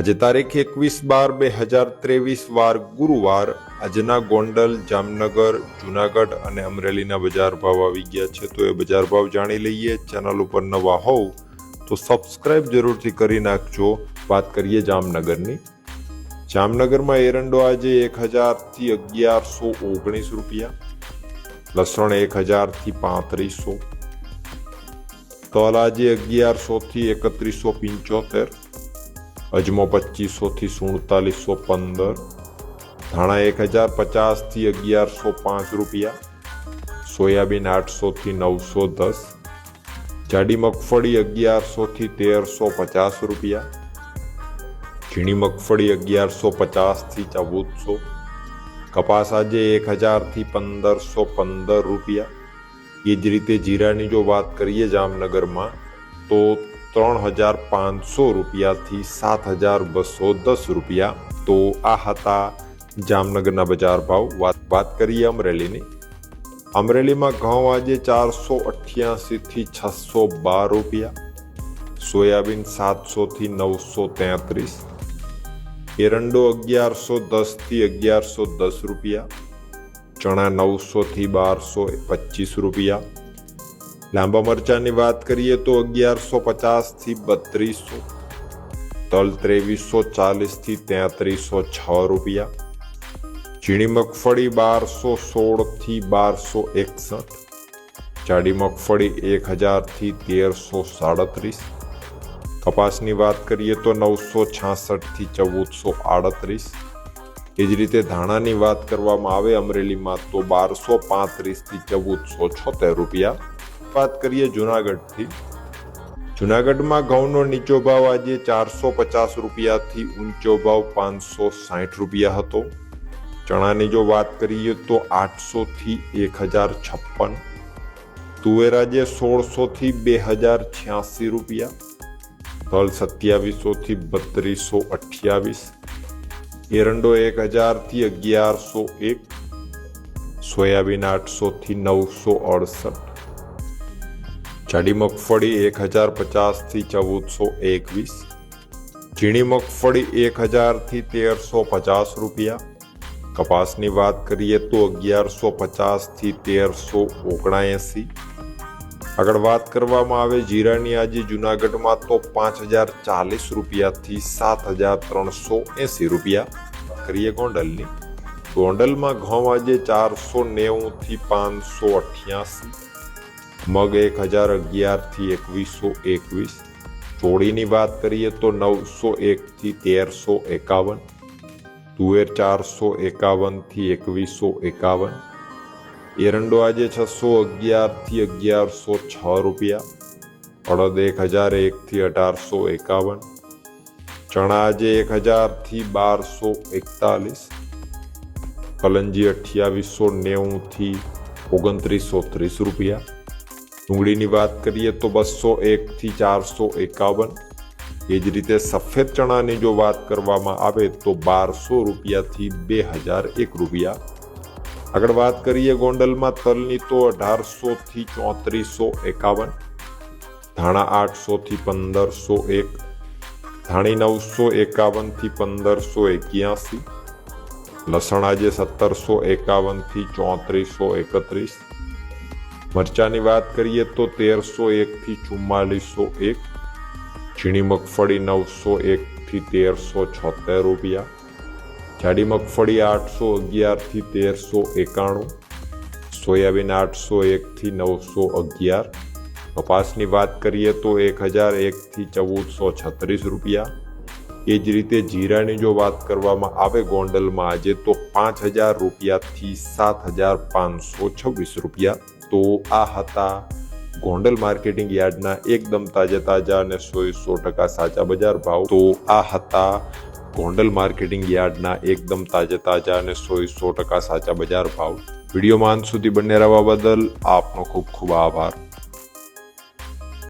આજે તારીખ એકવીસ બાર બે હજાર ત્રેવીસ વાર ગુરુવાર આજના ગોંડલ, જામનગર, જુનાગઢ અને અમરેલીના બજાર ભાવ આવી ગયા છે. તો એ બજાર ભાવ જાણી લઈએ. ચેનલ ઉપર નવા હોવ તો સબસ્ક્રાઇબ જરૂરથી કરી નાખજો. વાત કરીએ જામનગરની. જામનગરમાં એરંડો આજે એક હજારથી અગિયારસો ઓગણીસ રૂપિયા, લસણ એક હજારથી પાંત્રીસો, તલ આજે અગિયારસોથી એકત્રીસો પંચોતેર અજમો પચીસોથી સુડતાલીસો પંદર. ધાણા એક હજાર પચાસથી અગિયારસો પાંચ રૂપિયા. સોયાબીન આઠસોથી નવસો દસ. જાડી મગફળી અગિયારસોથી તેરસો પચાસ રૂપિયા. ઝીણી મગફળી અગિયારસો પચાસથી ચૌદસો. કપાસ આજે એક હજારથી પંદરસો પંદર રૂપિયા. એ જ રીતે જીરાની જો વાત કરીએ જામનગરમાં, તો ત્રણ હજાર પાંચસો રૂપિયાથી સાત હજાર બસો દસ રૂપિયા. તો આ હતા જામનગરના બજાર ભાવ. વાત વાત કરીએ અમરેલીની. અમરેલીમાં ઘઉં આજે ચારસો અઠ્યાસીથી છસો બાર રૂપિયા. સોયાબીન સાતસોથી નવસો તેત્રીસ. એરંડો અગિયારસો દસથી અગિયારસો દસ રૂપિયા. ચણા નવસોથી બારસો પચીસ રૂપિયા. લાંબા મરચાની વાત કરીએ તો અગિયારસો પચાસથી બત્રીસો, તલ ત્રેવીસો ચાલીસથી તેત્રીસો છ રૂપિયા ચીણી મગફળી બારસો સોળથી બારસો એકસઠ, જાડી મગફળી એક હજારથી તેરસો સાડત્રીસ, કપાસની વાત કરીએ તો નવસો છાસઠથી ચૌદસો આડત્રીસ, એ જ રીતે ધાણાની વાત કરવામાં આવે અમરેલીમાં તો બારસો પાંત્રીસથી ચૌદસો છોતેર રૂપિયા વાત કરીએ જુનાગઢથી. જુનાગઢમાં ઘઉંનો નીચો ભાવ આજે ચારસો પચાસ રૂપિયાથી ઊંચો ભાવ પાંચસો સાઠ રૂપિયા હતો. ચણાની જો વાત કરીએ તો આઠસોથી એક હજાર છપ્પન. તુવેર આજે સોળસોથી બે હજાર છ્યાસી રૂપિયા. તલ સત્યાવીસોથી બત્રીસો અઠ્યાવીસ. એરંડો એક હજારથી અગિયારસો એક. સોયાબીન આઠસોથી નવસો અડસઠ. જાડી મગફળી એક હજાર પચાસથી ચૌદસો એકવીસ, ઝીણી મગફળી એક હજારથી તેરસો પચાસ રૂપિયા. કપાસની વાત કરીએ તો અગિયારસો પચાસથી તેરસો ઓગણએંસી. આગળ વાત કરવામાં આવે જીરાની, આજે જુનાગઢમાં તો પાંચ હજાર ચાલીસ રૂપિયાથી સાત હજાર ત્રણસો એંસી રૂપિયા. કરીએ ગોંડલની. ગોંડલમાં ઘઉં આજે ચારસો નેવુંથી પાંચસો અઠ્યાસી. મગ એક હજાર અગિયારથી એકવીસો એકવીસ. ચોળીની વાત કરીએ તો નવસો એકથી તેરસો એકાવન. તુવેર ચારસો એકાવનથી એકવીસો એકાવન. એરંડો આજે છસો અગિયારથી અગિયારસો છ રૂપિયા. અડદ એક હજાર એકથી અઢારસો એકાવન. ચણા આજે એક હજારથી બારસો એકતાલીસ. કલંજી અઠ્યાવીસો નેવુંથી ઓગણત્રીસો ત્રીસ રૂપિયા. ડુંગળીની વાત કરીએ તો બસો એકથી ચારસો એકાવન. એ જ રીતે સફેદ ચણાની જો વાત કરવામાં આવે તો બારસો રૂપિયાથી બે હજાર એક રૂપિયા. આગળ વાત કરીએ ગોંડલમાં તલની તો અઢારસોથી ચોત્રીસો એકાવન. ધાણા આઠસોથી પંદરસો એક. ધાણી નવસો એકાવનથી પંદરસો એક્યાસી. લસણ આજે સત્તરસો એકાવનથી ચોત્રીસો એકત્રીસ. મરચાની વાત કરીએ તો તેરસો એકથી ચુમ્માલીસો એક, ઝીણી મગફળી નવસો એકથી તેરસો છોતેર રૂપિયા, જાડી મગફળી આઠસો અગિયારથી તેરસો એકાણું, સોયાબીન આઠસો એકથી નવસો અગિયાર, કપાસની વાત કરીએ તો એક હજાર એકથી ચૌદસો છત્રીસ રૂપિયા. એ જ રીતે જીરાની જો વાત કરવામાં આવે ગોંડલમાં આજે તો પાંચ હજાર રૂપિયાથી સાત હજાર પાંચસો છવ્વીસ રૂપિયા. તો આ હતા ગોંડલ માર્કેટિંગ યાર્ડના એકદમ તાજા તાજા અને સો સો ટકા સાચા બજાર ભાવ. તો આ હતા ગોંડલ માર્કેટિંગ યાર્ડના એકદમ તાજા તાજા અને સો સો ટકા સાચા બજાર ભાવ. વિડીયોમાં અંત સુધી બને રહેવા બદલ આપનો ખૂબ ખૂબ આભાર.